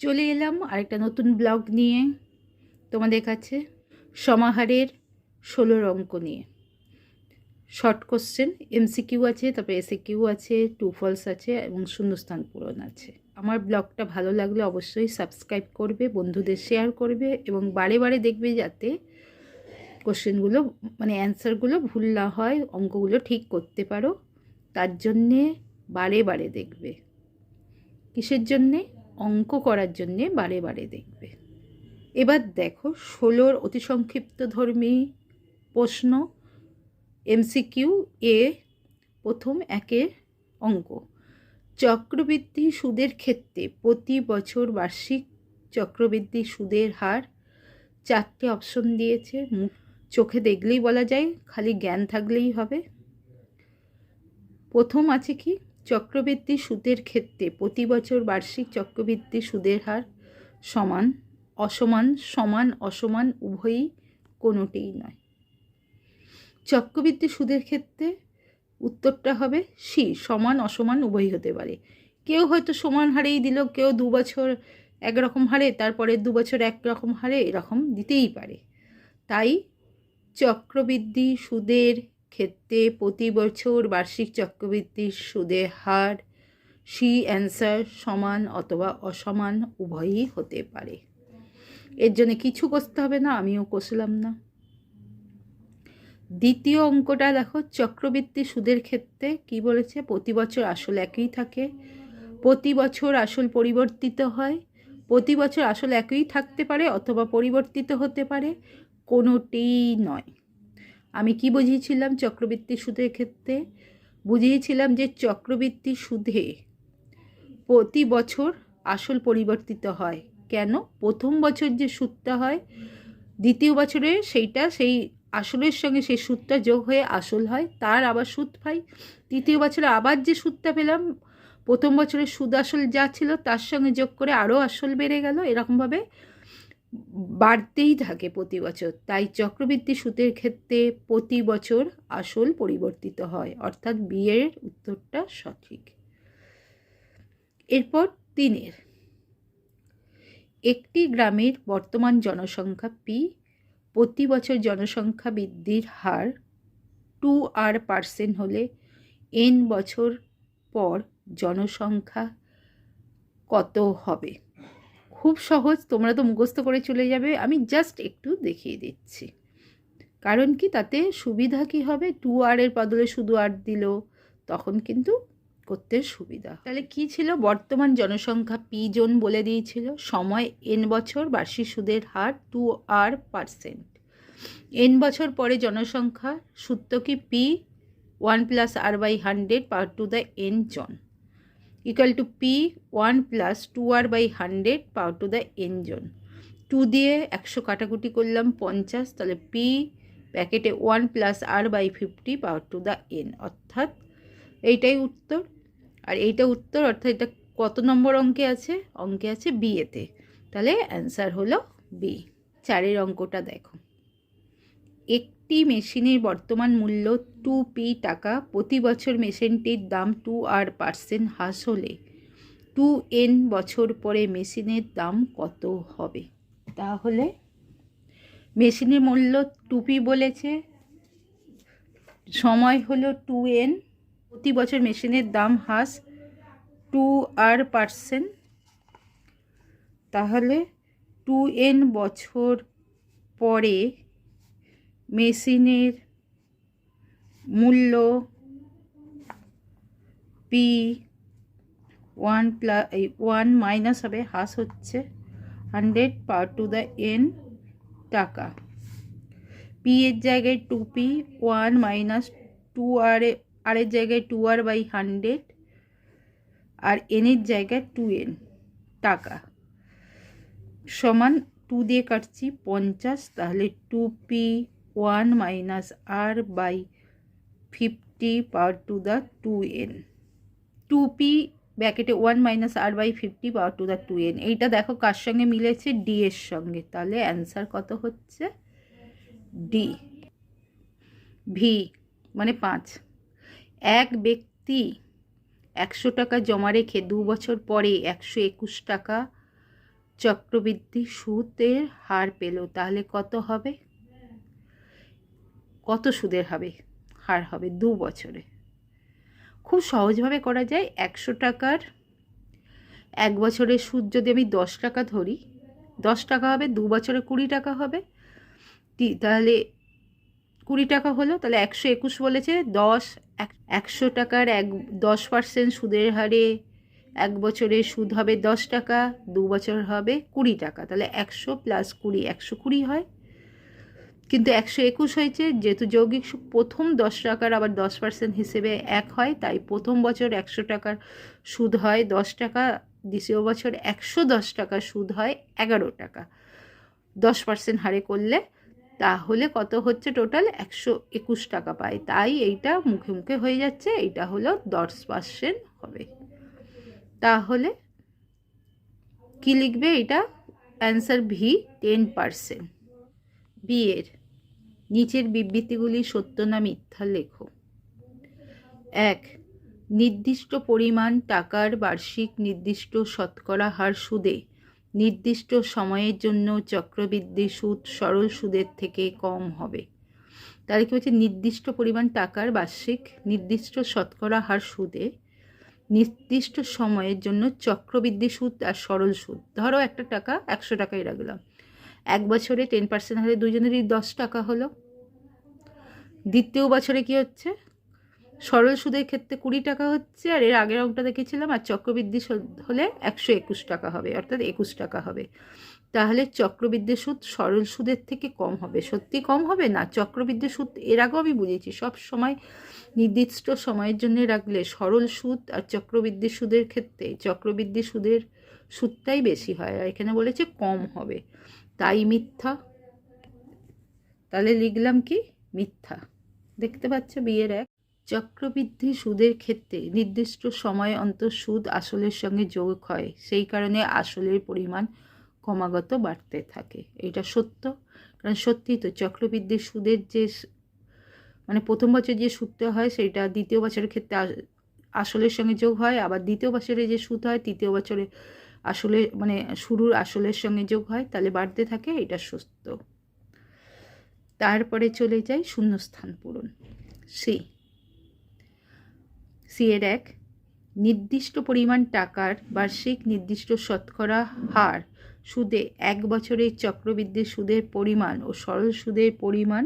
চলে এলাম আরেকটা নতুন ব্লগ নিয়ে তোমাদের কাছে সমাহারের ষোলোর অঙ্ক নিয়ে। শর্ট কোশ্চেন এমসিকিউ আছে, তারপরে এসে কিউ আছে টু ফলস আছে এবং শূন্যস্থান পূরণ আছে। আমার ব্লগটা ভালো লাগলে অবশ্যই সাবস্ক্রাইব করবে, বন্ধুদের শেয়ার করবে এবং বারে বারে দেখবে যাতে কোশ্চেনগুলো মানে অ্যান্সারগুলো ভুল না হয়, অঙ্কগুলো ঠিক করতে পারো। তার জন্যে বারে বারে দেখবে। কিসের জন্যে? অঙ্ক করার জন্যে বারে বারে দেখবে। এবার দেখো, ষোলোর অতি সংক্ষিপ্ত ধর্মী প্রশ্ন, এমসিকিউ এ, প্রথম একের অঙ্ক। চক্রবৃদ্ধি সুদের ক্ষেত্রে প্রতি বছর বার্ষিক চক্রবৃদ্ধি সুদের হার চারটে অপশন দিয়েছে। চোখে দেখলেই বলা যায়, খালি জ্ঞান থাকলেই হবে। প্রথম আছে কি? চক্রবৃদ্ধি সুদের ক্ষেত্রে প্রতি বছর বার্ষিক চক্রবৃদ্ধি সুদের হার সমান, অসমান সমান, অসমান উভয়ই কোনোটিই নয়। চক্রবৃদ্ধি সুদের ক্ষেত্রে উত্তরটা হবে সি, সমান, অসমান উভয়ই হতে পারে। কেউ হয়তো সমান হারেই দিল, কেউ দু বছর একরকম হারে, তারপরে দু বছর একরকম হারে, এরকম দিতেই পারে। তাই চক্রবৃদ্ধি সুদের ক্ষেত্রে প্রতি বছর বার্ষিক চক্রবৃদ্ধি সুদের হার সি অ্যান্সার সমান অথবা অসমান উভয়ই হতে পারে। এর জন্য কিছু কষতে হবে না, আমিও কষলাম না। দ্বিতীয় অঙ্কটা দেখো চক্রবৃদ্ধি সুদের ক্ষেত্রে কি বলেছে? প্রতি বছর আসল একই থাকে, প্রতি বছর আসল পরিবর্তিত হয়, প্রতি বছর আসল একই থাকতে পারে অথবা পরিবর্তিত হতে পারে, কোনোটিই নয়। আমি কি বুঝিয়েছিলাম চক্রবৃদ্ধি সুদের ক্ষেত্রে? বুঝিয়েছিলাম যে চক্রবৃদ্ধি সুদে প্রতি বছর আসল পরিবর্তিত হয়। কেন? প্রথম বছর যে সুদটা হয়, দ্বিতীয় বছরে সেইটা, সেই আসলের সঙ্গে সেই সুদটা যোগ হয়ে আসল হয়, তার আবার সুদ পাই। তৃতীয় বছরে আবার যে সুদটা পেলাম, প্রথম বছরের সুদ আসল যা ছিল তার সঙ্গে যোগ করে আরও আসল বেড়ে গেল। এরকমভাবে বাড়তেই থাকে প্রতি বছর। তাই চক্রবৃদ্ধি সুদের ক্ষেত্রে প্রতি বছর আসল পরিবর্তিত হয়, অর্থাৎ বিয়ের উত্তরটা সঠিক। এরপর তিনের। একটি গ্রামের বর্তমান জনসংখ্যা পি প্রতি বছর জনসংখ্যা বৃদ্ধির হার টু আর পার্সেন্ট হলে এন বছর পর জনসংখ্যা কত হবে? খুব সহজ, তোমরা তো মুখস্থ করে চলে যাবে। আমি জাস্ট একটু দেখিয়ে দিচ্ছি। কারণ কি? তাতে সুবিধা কি হবে? টু আর এর বদলে শুধু আর দিল, তখন কিন্তু করতে সুবিধা তাহলে কি ছিল? বর্তমান জনসংখ্যা পি জন বলে দিয়েছিল। সময় এন বছর, বার্ষিক সুদের হার টু আর পার্সেন্ট এন বছর পরে জনসংখ্যা সূত্র কি? P one plus R by hundred power to the N John. Equal to P one plus two R by hundred power to the John two দিয়ে একশো কাটাকুটি করলাম পঞ্চাশ, তাহলে পি প্যাকেটে one plus R by fifty power to the N অর্থাৎ এইটাই উত্তর। আর এইটা উত্তর, অর্থাৎ এটা কত নম্বর অঙ্কে আছে? অঙ্কে আছে বি এতে তাহলে অ্যান্সার হলো বি চারের অঙ্কটা দেখো। একটি মেশিনের বর্তমান মূল্য টু পি টাকা। প্রতি বছর মেশিনটির দাম টু আর পার্সেন্ট হ্রাস হলে টু এন বছর পরে মেশিনের দাম কত হবে? তাহলে মেশিনের মূল্য টু পি বলেছে, সময় হলো টু এন প্রতি বছর মেশিনের দাম হ্রাস টু আর পার্সেন্ট তাহলে টু এন বছর পরে মেশিনের মূল্য P one plus one minus হবে, হ্রাস হচ্ছে hundred power to the N টাকা। পি এর জায়গায় two P one minus two R আরের জায়গায় টু আর বাই হান্ড্রেড আর এনের জায়গায় টু এন টাকা। সমান টু দিয়ে কাটছি পঞ্চাশ, তাহলে two P one minus R by fifty power to the two N two P ব্যাকেটে one minus R by fifty power to the two N এইটা দেখো কার সঙ্গে মিলেছে? ডি এর সঙ্গে। তাহলে অ্যান্সার কত হচ্ছে? ডি ভি মানে পাঁচ। এক ব্যক্তি একশো টাকা জমা রেখে দু বছর পরে একশো একুশ টাকা চক্রবৃদ্ধি সুদের হার পেল। তাহলে কত হবে? কত সুদের হবে, হার হবে দু বছরে। খুব সহজভাবে করা যায়, একশো টাকার এক বছরের সুদ যদি আমি দশ টাকা ধরি, দশ টাকা হবে, দু বছরে কুড়ি টাকা হবে তাহলে কুড়ি টাকা হলো, তাহলে একশো একুশ বলেছে, দশ, এক- একশো টাকার এক, দশ পার্সেন্ট সুদের হারে এক বছরে সুদ হবে দশ টাকা, দু বছর হবে কুড়ি টাকা, তাহলে একশো প্লাস কুড়ি, একশো কুড়ি হয় কিন্তু একশো একুশ হয়েছে, যেহেতু যৌগিক সুদ প্রথম দশ টাকার আবার দশ পার্সেন্ট হিসেবে এক হয়, তাই প্রথম বছর একশো টাকার সুদ হয়, দশ টাকা, দ্বিতীয় বছর একশো দশ টাকা সুদ হয়, এগারো টাকা। দশ পার্সেন্ট হারে করলে তাহলে কত হচ্ছে টোটাল একশো একুশ টাকা পায় তাই এইটা মুখে মুখে হয়ে যাচ্ছে, এইটা হলো দশ পার্সেন্ট হবে। তাহলে কি লিখবে এটা অ্যান্সার ভি টেন পার্সেন্ট বিয়ের নিচের বিবৃতিগুলি সত্য না মিথ্যা লেখো। এক, নির্দিষ্ট পরিমাণ টাকার বার্ষিক নির্দিষ্ট শতকরা হার সুদে, নির্দিষ্ট সময়ের জন্য চক্রবৃদ্ধি সুদ সরল সুদের থেকে কম হবে। তাহলে কি হচ্ছে নির্দিষ্ট পরিমাণ টাকার বার্ষিক নির্দিষ্ট শতকরা হার সুদে, নির্দিষ্ট সময়ের জন্য চক্রবৃদ্ধি সুদ আর সরল সুদ। ধরো একটা টাকা একশো টাকাই রাখলাম। এক বছরে টেন পার্সেন্ট হলে দুজনেরই দশ টাকা হলো। দ্বিতীয় বছরে কি হচ্ছে? সরল সুদের ক্ষেত্রে কুড়ি টাকা হচ্ছে আর এর আগের অঙ্কটা দেখেছিলাম আর চক্রবৃদ্ধি সুদ হলে একশো একুশ টাকা হবে, অর্থাৎ একুশ টাকা হবে। তাহলে চক্রবৃদ্ধি সুদ সরল সুদের থেকে কম হবে। সত্যি কম হবে? না, চক্রবৃদ্ধি সুদ এর আগেও আমি বুঝেছি। সব সময় নির্দিষ্ট সময়ের জন্য রাখলে সরল সুদ আর চক্রবৃদ্ধি সুদের ক্ষেত্রে, চক্রবৃদ্ধি সুদের সুদটাই বেশি হয় আর এখানে বলেছে কম হবে। তাই মিথ্যা। তাহলে লিখলাম কি? মিথ্যা। দেখতে পাচ্ছ বিয়ের এক চক্রবৃদ্ধি সুদের ক্ষেত্রে নির্দিষ্ট সময় অন্তর সুদ আসলের সঙ্গে যোগ হয়, সেই কারণে আসলের পরিমাণ ক্রমাগত বাড়তে থাকে। এটা সত্য। কারণ সত্যি তো চক্রবৃদ্ধি সুদের যে মানে প্রথম বছর যে সুদটা হয়, সেটা দ্বিতীয় বছরের ক্ষেত্রে আসলের সঙ্গে যোগ হয়, আবার দ্বিতীয় বছরে যে সুদ হয়, তৃতীয় বছরে আসলে মানে শুরুর আসলের সঙ্গে যোগ হয়, তাহলে বাড়তে থাকে, এটা সুস্থ। তারপরে চলে যাই শূন্যস্থান পূরণ। সি সি এর এক, নির্দিষ্ট পরিমাণ টাকার বার্ষিক নির্দিষ্ট শতকরা হার, সুদে এক বছরের চক্রবৃদ্ধি সুদের পরিমাণ ও সরল সুদের পরিমাণ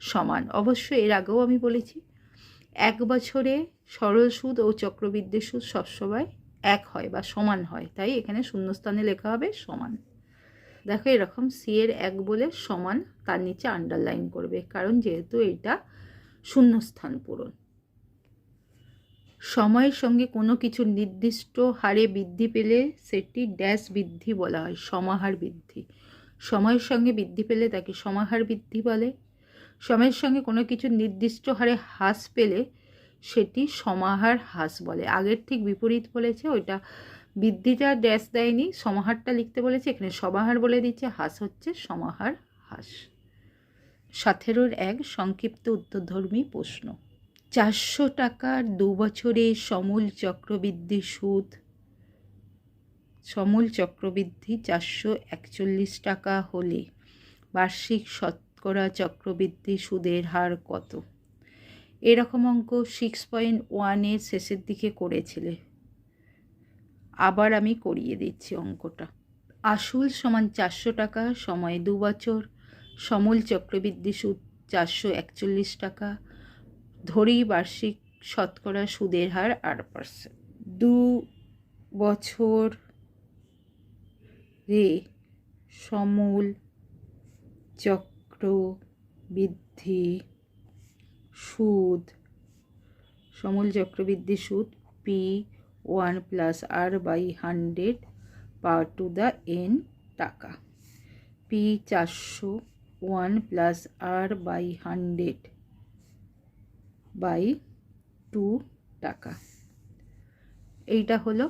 সমান। অবশ্য এর আগেও আমি বলেছি, এক বছরে সরল সুদ ও চক্রবৃদ্ধি সুদ সবসময় এক হয় বা সমান হয়, তাই এখানে শূন্যস্থানে লেখা হবে সমান। দেখো এরকম সি এর এক বলে সমান, তার নিচে আন্ডারলাইন করবে, কারণ যেহেতু এটা শূন্যস্থান পূরণ। সময়ের সঙ্গে কোনো কিছু নির্দিষ্ট হারে বৃদ্ধি পেলে সেটি ড্যাশ বৃদ্ধি বলা হয়, সমাহার বৃদ্ধি। সময়ের সঙ্গে বৃদ্ধি পেলে তাকে সমাহার বৃদ্ধি বলে। সময়ের সঙ্গে কোনো কিছু নির্দিষ্ট হারে হ্রাস পেলে সেটি সমাহার হ্রাস বলে। আগের ঠিক বিপরীত বলেছে, ওইটা বৃদ্ধিটা ড্যাশ দেয়নি, সমাহারটা লিখতে বলেছে, এখানে সমাহার বলে দিচ্ছে হ্রাস হচ্ছে সমাহার হ্রাস সতেরোর এক সংক্ষিপ্ত উত্তরধর্মী প্রশ্ন। চারশো টাকার দু বছরে সমূল চক্রবৃদ্ধি সুদ। সমূল চক্রবৃদ্ধি চারশো একচল্লিশ টাকা হলে বার্ষিক শতকরা চক্রবৃদ্ধি সুদের হার কত? এরকম অঙ্ক সিক্স পয়েন্ট ওয়ানের শেষের দিকে করেছিলে। আবার আমি করিয়ে দিচ্ছি অঙ্কটা। আসল সমান চারশো টাকা, সময় দু বছর। সমূল চক্রবৃদ্ধি সুদ চারশো একচল্লিশ টাকা। ধরি বার্ষিক শতকরা সুদের হার আট পার্সেন্ট দু বছর রে সমূল চক্র বৃদ্ধি সুদ। সমূল চক্রবৃদ্ধি সুদ P one plus R by hundred power to the N টাকা। পি চারশো one plus R by hundred by two টাকা। এইটা হলো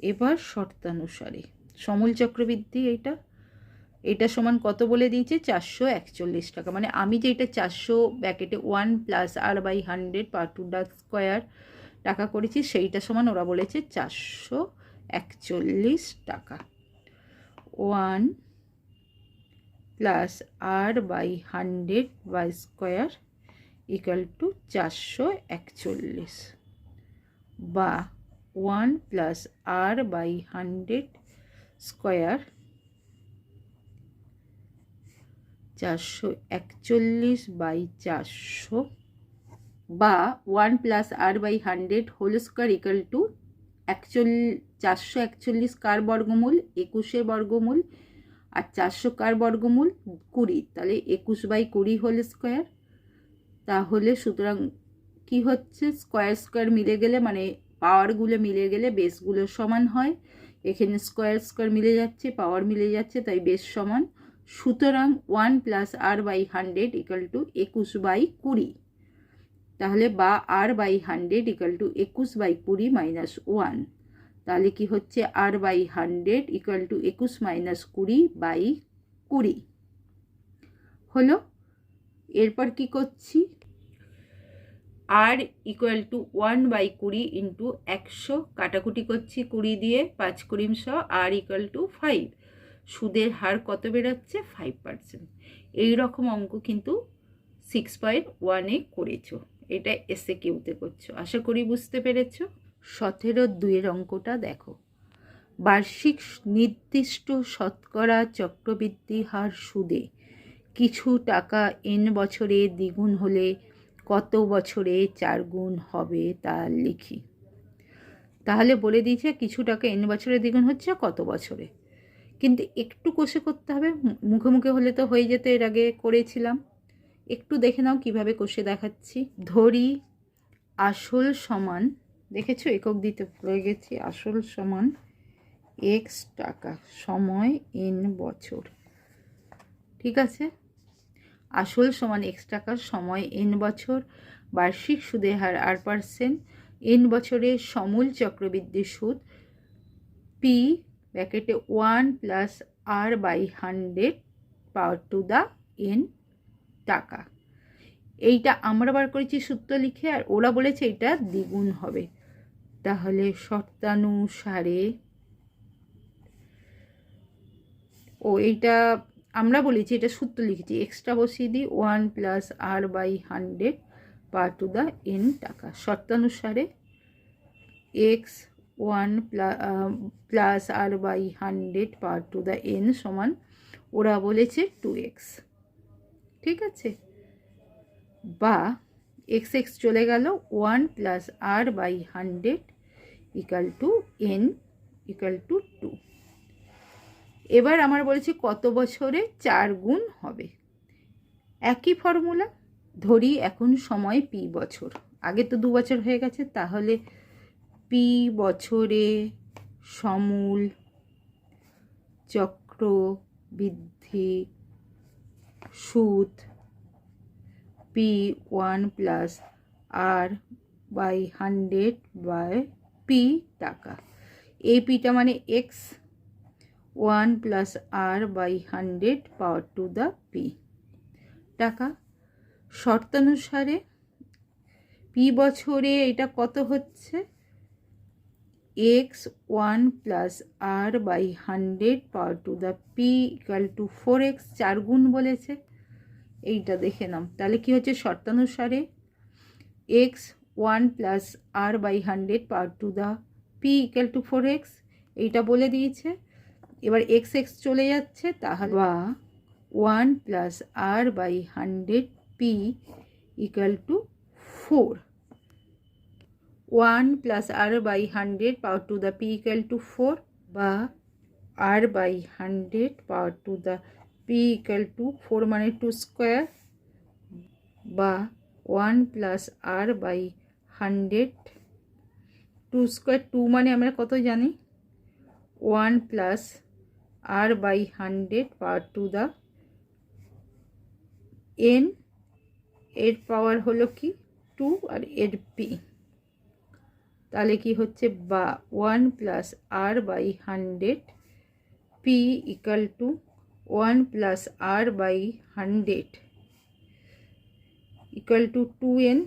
এবার শর্তানুসারে। সমূল চক্রবৃদ্ধি এইটা এটা সমান কত বলে দিয়েছে? চারশো একচল্লিশ টাকা। মানে আমি যে এটা চারশো ব্যাকেটে one plus R by hundred power to the square টাকা করেছি, সেইটা সমান ওরা বলেছে চারশো একচল্লিশ টাকা। One plus R by hundred by square equal to চারশো একচল্লিশ। বা one plus R by hundred square চারশো একচল্লিশ বাই চারশো বা one plus R by hundred whole square equal to একচল্লিশ চারশো একচল্লিশ কার বর্গমূল? একুশের বর্গমূল। আর চারশো কার বর্গমূল? কুড়ি। তাহলে একুশ বাই কুড়ি হোল স্কোয়ার। তাহলে সুতরাং কি হচ্ছে? স্কোয়ার স্কোয়ার মিলে গেলে মানে পাওয়ারগুলো মিলে গেলে বেসগুলো সমান হয়। এখানে স্কোয়ার স্কোয়ার মিলে যাচ্ছে, পাওয়ার মিলে যাচ্ছে, তাই বেস সমান। সুতরাং one plus R by hundred equal to একুশ বাই কুড়ি। তাহলে বা R by hundred equal to একুশ বাই কুড়ি মাইনাস ওয়ান তাহলে কি হচ্ছে? R by hundred equal to একুশ মাইনাস কুড়ি বাই কুড়ি। হলো? এরপর কি করছি? R equal to one by কুড়ি ইন্টু একশো। কাটাকুটি করছি কুড়ি দিয়ে, পাঁচ কুড়িমশ আর ইকুয়াল টু ফাইভ সুদের হার কত বেরোচ্ছে ফাইভ পার্সেন্ট এইরকম অঙ্ক কিন্তু সিক্স পয়েন্ট ওয়ানে করেছ। এটা এসে কিউতে করছ। আশা করি বুঝতে পেরেছ। সতেরো দুইয়ের অঙ্কটা দেখো। বার্ষিক নির্দিষ্ট শতকরা চক্রবৃদ্ধি হার সুদে কিছু টাকা এন বছরে দ্বিগুণ হলে কত বছরে চার গুণ হবে তা লিখি। তাহলে বলে দিয়েছে কিছু টাকা এন বছরে দ্বিগুণ হচ্ছে কত বছরে? কিন্তু একটু কষে করতে হবে। মুখে মুখে হলে তো হয়ে যেত, এর আগে করেছিলাম। একটু দেখে নাও কীভাবে কষে দেখাচ্ছি। ধরি, আসল সমান, দেখেছ? একক দিতে ভুলে গেছি। আসল সমান এক্স টাকা সময় এন বছর। ঠিক আছে? আসল সমান এক্স টাকার সময় এন বছর। বার্ষিক সুদের হার আট পার্সেন্ট এন বছরে সমূল চক্রবৃদ্ধি সুদ P ব্যাকেটে one plus R by hundred power to the N টাকা। এইটা আমরা বার করেছি সূত্র লিখে আর ওরা বলেছে এটা দ্বিগুণ হবে। তাহলে শর্তানুসারে ও এইটা আমরা বলেছি, এটা সূত্র লিখেছি এক্সট্রা বসিয়ে দিই, one plus R by hundred power to the N টাকা। শর্তানুসারে X one plus R by hundred power to the N সমান ওরা বলেছে টু এক্স। ঠিক আছে? বা এক্স এক্স চলে গেল one plus R by hundred equal to N equal to two. এবার আমার বলেছে কত বছরে চার গুণ হবে? একই ফর্মুলা, ধরি এখন সময় পি বছর। আগে তো দু বছর হয়ে গেছে, তাহলে পি বছরে সমূল চক্র বৃদ্ধি সুদ P one plus R by hundred by P টাকা। এই পিটা মানে X one plus R by hundred power to the P টাকা। শর্তানুসারে পি বছরে এটা কত হচ্ছে? X one plus R by hundred power to the P equal to four X চার গুণ বলেছে। এইটা দেখে নাও। তাহলে কি হচ্ছে? শর্তানুসারে X one plus R by hundred power to the P equal to four X এইটা বলে দিয়েছে। এবার এক্স এক্স চলে যাচ্ছে, তাহলে বা one plus R by hundred P equal to four one plus R by hundred power to the P equal to four বা R by hundred power to the P equal to four মানে two square বা one plus R by hundred two square two মানে আমরা কত জানি? One plus R by hundred power to the N এর power হলো কি? টু আর এর পি। তাহলে কি হচ্ছে? বা one plus R by hundred P equal to one plus R by hundred equal to two N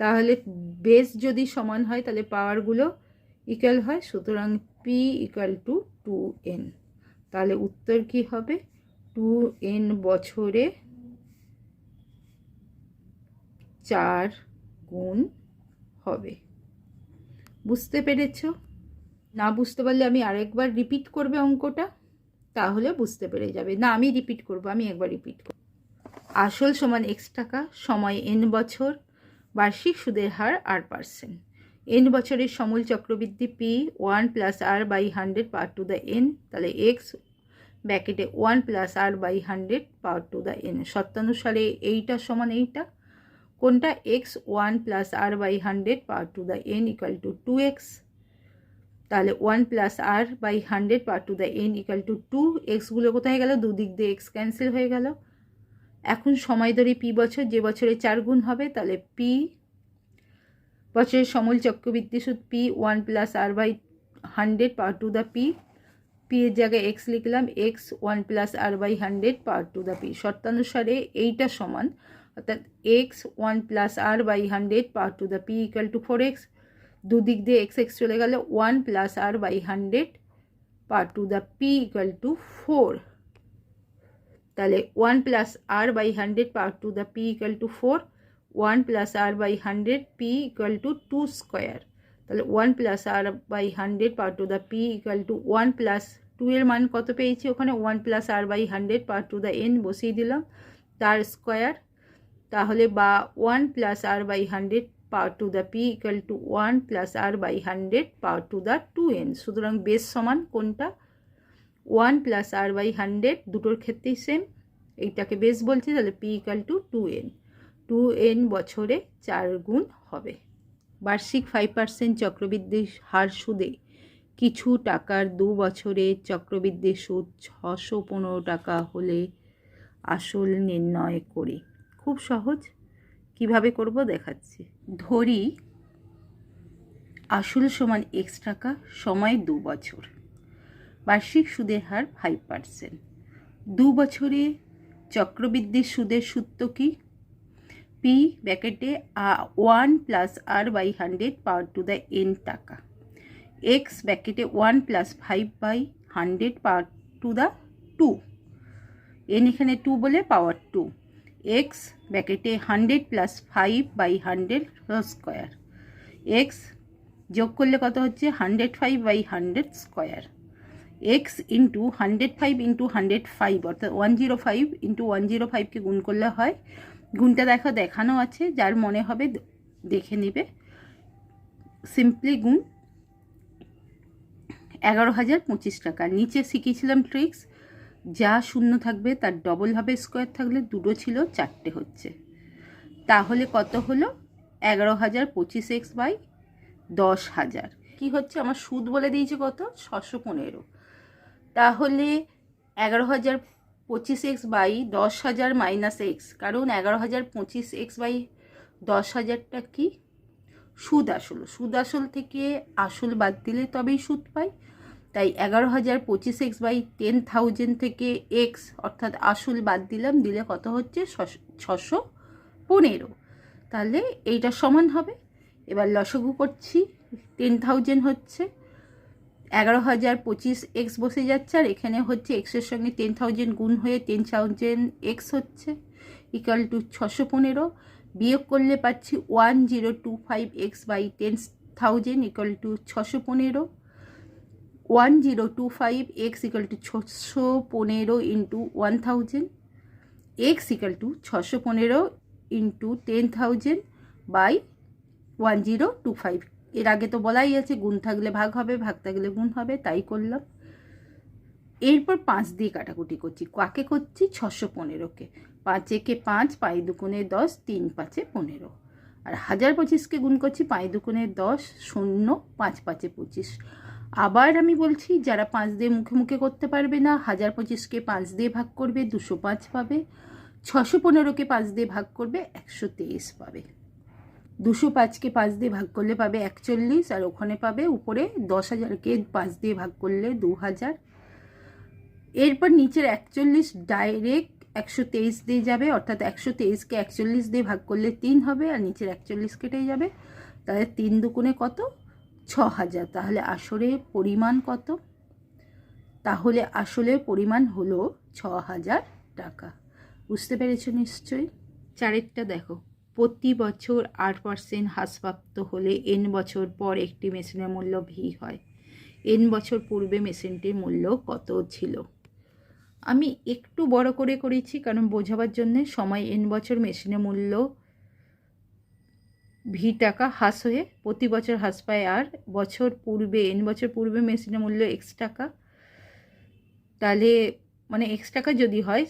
তাহলে বেস যদি সমান হয়, তাহলে পাওয়ারগুলো ইকুয়াল হয়, সুতরাং P equal to two N তাহলে উত্তর কি হবে? টু এন বছরে চার গুণ হবে। বুঝতে পেরেছ? না বুঝতে পারলে আমি আরেকবার রিপিট করবে অঙ্কটা? তাহলে বুঝতে পেরে যাবে। না, আমি রিপিট করব, আমি একবার রিপিট করব। আসল সমান এক্স টাকা সময় এন বছর, বার্ষিক সুদের হার আর পার্সেন্ট এন বছরের সমূল চক্রবৃদ্ধি P one plus R by hundred power to the N তাহলে X ব্যাকেটে one plus R by hundred power to the N সত্যানুসারে এইটা সমান এইটা। কোনটা? X one plus R by hundred power to the N equal to two X তাহলে one plus R by hundred power to the N equal to two এক্সগুলো কোথায় গেল? দুদিক দিয়ে x cancel হয়ে গেল। এখন সময় ধরে পি বছর, যে বছরে চার গুণ হবে, তাহলে পি বছরের সমল চক্রবৃত্তি সুদ P one plus R by hundred power to the P P এর জায়গায় এক্স লিখলাম X one plus R by hundred power to the P শর্তানুসারে এইটা সমান অর্থাৎ X one plus R by hundred power to the P equal to four X দুদিক দিয়ে X X চলে গেলে one plus R by hundred power to the P equal to four তাহলে one plus R by hundred power to the P equal to four one plus R by hundred P equal to two square তাহলে one plus R by hundred power to the P equal to one plus two এর মান কত পেয়েছি ওখানে? One plus R by hundred power to the N বসিয়ে দিলাম। তার square তাহলে বা one plus R by hundred power to the P equal to one plus R by hundred power to the two N. সুতরাং base সমান কোনটা? One plus R by hundred দুটোর ক্ষেত্রেই সেম এইটাকে বেস বলছে, তাহলে P equal to two N. Two N বছরে চার গুণ হবে। বার্ষিক ফাইভ পার্সেন্ট চক্রবৃদ্ধি হার সুদে কিছু টাকার দু বছরে চক্রবৃদ্ধি সুদ ছশো পনেরো টাকা হলে আসল নির্ণয় করি। খুব সহজ। কীভাবে করব দেখাচ্ছি। ধরি আসল সমান এক্স টাকা সময় দু বছর। বার্ষিক সুদের হার ফাইভ পার্সেন্ট দু বছরে চক্রবৃদ্ধির সুদের সূত্র কি? P ব্যাকেটে one plus R by hundred power to the N টাকা। X ব্যাকেটে one plus five by hundred power to the two N এখানে টু বলে power two X ব্যাকেটে hundred plus five by hundred square X যোগ করলে কত হচ্ছে? Hundred five by hundred square X into hundred five into hundred five অর্থাৎ one zero five into one zero ফাইভকে গুণ করলে হয়। গুণটা দেখো, দেখানো আছে, যার মনে হবে দেখে নেবে। সিম্পলি গুণ এগারো হাজার পঁচিশ টাকা। নিচে শিখিয়েছিলাম ট্রিক্স যা শূন্য থাকবে তার ডবল হবে স্কোয়ার থাকলে দুটো ছিল চারটে হচ্ছে। তাহলে কত হলো? এগারো হাজার পঁচিশ এক্স বাই দশ হাজার। কী হচ্ছে? আমার সুদ বলে দিয়েছে কত? ছশো পনেরো। তাহলে এগারো হাজার পঁচিশ এক্স বাই দশ হাজার মাইনাস এক্স কারণ এগারো হাজার পঁচিশ এক্স বাই দশ হাজারটা কি? সুদ আসল। সুদ আসল থেকে আসল বাদ দিলে তবেই সুদ পাই। তাই এগারো হাজার পঁচিশ এক্স বাই টেন থাউজেন্ড থেকে এক্স অর্থাৎ আসল বাদ দিলাম, দিলে কত হচ্ছে? ছশো পনেরো। তাহলে এইটা সমান হবে। এবার লসগু করছি টেন থাউজেন্ড হচ্ছে। এগারো হাজার পঁচিশ এক্স বসে যাচ্ছে, আর এখানে হচ্ছে এক্সের সঙ্গে টেন থাউজেন্ড গুণ হয়ে টেন থাউজেন্ড এক্স হচ্ছে ইকাল টু ছশো পনেরো। বিয়োগ করলে পাচ্ছি one zero two five X by ten thousand equal to ছশো পনেরো। One zero two five X equal to ছশো পনেরো into one thousand X equal to ছশো পনেরো into ten thousand by one zero two five এর আগে তো বলাই আছে, গুণ থাকলে ভাগ হবে, ভাগ থাকলে গুণ হবে, তাই করলাম। এরপর পাঁচ দিয়ে কাটাকুটি করছি। কাকে করছি? ছশো পনেরোকে। পাঁচ একে পাঁচ পাঁচ দুগুণে দশ, তিন পাঁচে পনেরো। আর হাজার পঁচিশকে গুণ করছি, পাঁচ দুগুণে দশ, শূন্য, পাঁচ পাঁচে পঁচিশ। আবার আমি বলছি, যারা পাঁচ দিয়ে মুখে মুখে করতে পারবে না, হাজার পঁচিশকে পাঁচ দিয়ে ভাগ করবে, দুশো পাঁচ পাবে, ছশো পনেরোকে পাঁচ দিয়ে ভাগ করবে, একশো তেইশ পাবে। দুশো পাঁচকে পাঁচ দিয়ে ভাগ করলে পাবে একচল্লিশ, আর ওখানে পাবে উপরে দশ হাজারকে পাঁচ দিয়ে ভাগ করলে দু হাজার। এরপর নিচের একচল্লিশ ডাইরেক্ট একশো তেইশ দিয়ে যাবে, অর্থাৎ একশো তেইশকে একচল্লিশ দিয়ে ভাগ করলে তিন হবে, আর নিচের একচল্লিশ কেটে যাবে। তাহলে তিন দুগুণে কত? ছ হাজার তাহলে আসরে পরিমাণ কত? তাহলে আসলের পরিমাণ হলো ছ হাজার টাকা। বুঝতে পেরেছ নিশ্চয়ই? চারেরটা দেখো। প্রতি বছর আট পার্সেন্ট হ্রাসপ্রাপ্ত হলে এন বছর পর একটি মেশিনের মূল্য ভি হয়। এন বছর পূর্বে মেশিনটির মূল্য কত ছিল? আমি একটু বড় করে করেছি, কারণ বোঝাবার জন্যে সময় এন বছর মেশিনের মূল্য ভি টাকা হ্রাস হয়ে প্রতি বছর হ্রাস পায়। আর বছর পূর্বে, এন বছর পূর্বে মেশিনের মূল্য এক্স টাকা। তাহলে মানে এক্স টাকা যদি হয়,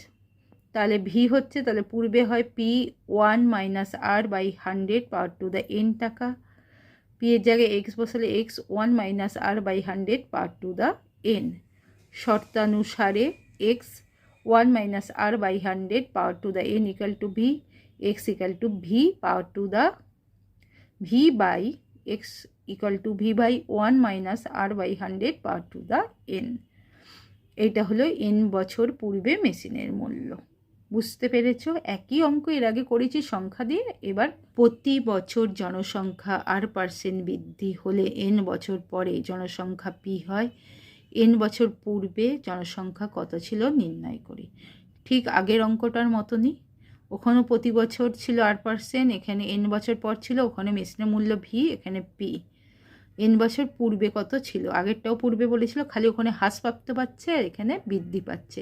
তাহলে ভি হচ্ছে, তাহলে পূর্বে হয় P one minus R by hundred power to the N টাকা। পি এর জায়গায় এক্স বসালে X one minus R by hundred power to the N শর্তানুসারে X one minus R by hundred power to the N equal to V X equal to V power to the V by X equal to V by one minus R by hundred power to the N এইটা হলো N বছর পূর্বে মেশিনের মূল্য। বুঝতে পেরেছ? একই অঙ্ক এর আগে করেছি সংখ্যা দিয়ে। এবার প্রতি বছর জনসংখ্যা আর পার্সেন্ট বৃদ্ধি হলে এন বছর পরে জনসংখ্যা পি হয়। এন বছর পূর্বে জনসংখ্যা কত ছিল? নির্ণয় করি। ঠিক আগের অঙ্কটার মতনই। ওখানেও প্রতি বছর ছিল আট পার্সেন্ট, এখানে এন বছর পর ছিল, ওখানে মেশিনের মূল্য ভি এখানে পি এন বছর পূর্বে কত ছিল? আগেরটাও পূর্বে বলেছিল, খালি ওখানে হ্রাসপ্রাপ্ত পাচ্ছে আর এখানে বৃদ্ধি পাচ্ছে।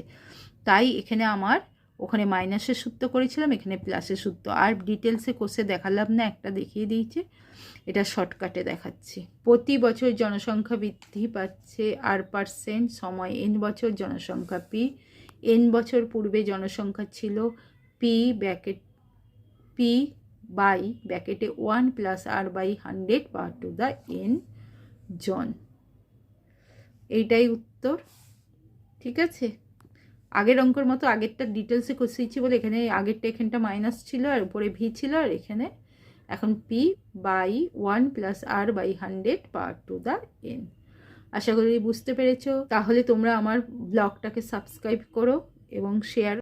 তাই এখানে আমার, ওখানে মাইনাসের সূত্র করেছিলাম, এখানে প্লাসের সূত্র। আর ডিটেলসে কোষে দেখালাম না, একটা দেখিয়ে দিয়েছে। এটা শর্টকাটে দেখাচ্ছি। প্রতি বছর জনসংখ্যা বৃদ্ধি পাচ্ছে আর পার্সেন্ট, সময় এন বছর জনসংখ্যা পি এন বছর পূর্বে জনসংখ্যা ছিল P bracket P by ব্যাকেটে one plus R by hundred power to the N জন এইটাই উত্তর, ঠিক আছে? আগের অঙ্কর মতো আগেরটা ডিটেলসে কষিয়েছি বলে এখানে আগেরটা এখানটা মাইনাস ছিল আর উপরে ভি ছিল আর এখানে এখন P by one plus R by hundred power to the N আশা করি বুঝতে পেরেছ। তাহলে তোমরা আমার ব্লগটাকে সাবস্ক্রাইব করো এবং শেয়ার